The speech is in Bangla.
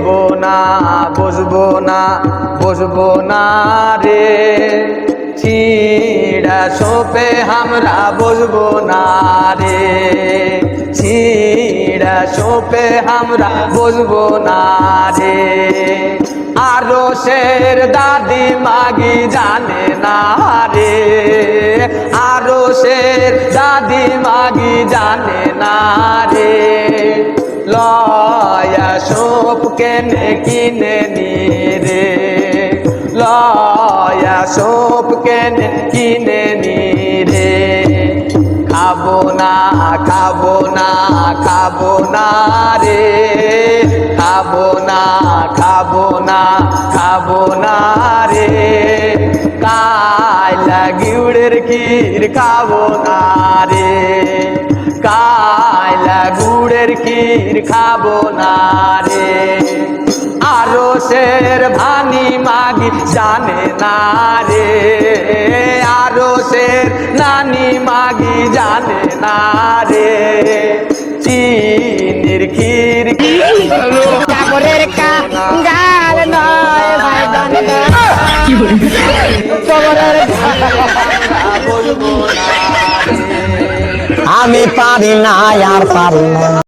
বসবো না বসবো না বসবো না রে। ছিড়া সোপে আমরা বসবো না রে। ছিড়া সোপে আমরা বসবো না রে। আরও শের দাদি মাগি জানে না রে। আরও শের দাদি মাগি জানে না রে। কেনে কিনে নি রে? লয়া সোপ কেনে কিনে নি রে? খাব না খাব না খাব না রে। খাব না খাব না খাব না রে। কায়লা গুড়ের ক্ষীর খাব না রে। ক্ষীর খাব না রে। আরও শের ভানি মাগি জানে না রে। আরও শের নানি মাগি জানে না রে। চিনির ক্ষীর সাগরের কাঙ্গাল নয় ভাই আমি পারি না আর পারি না।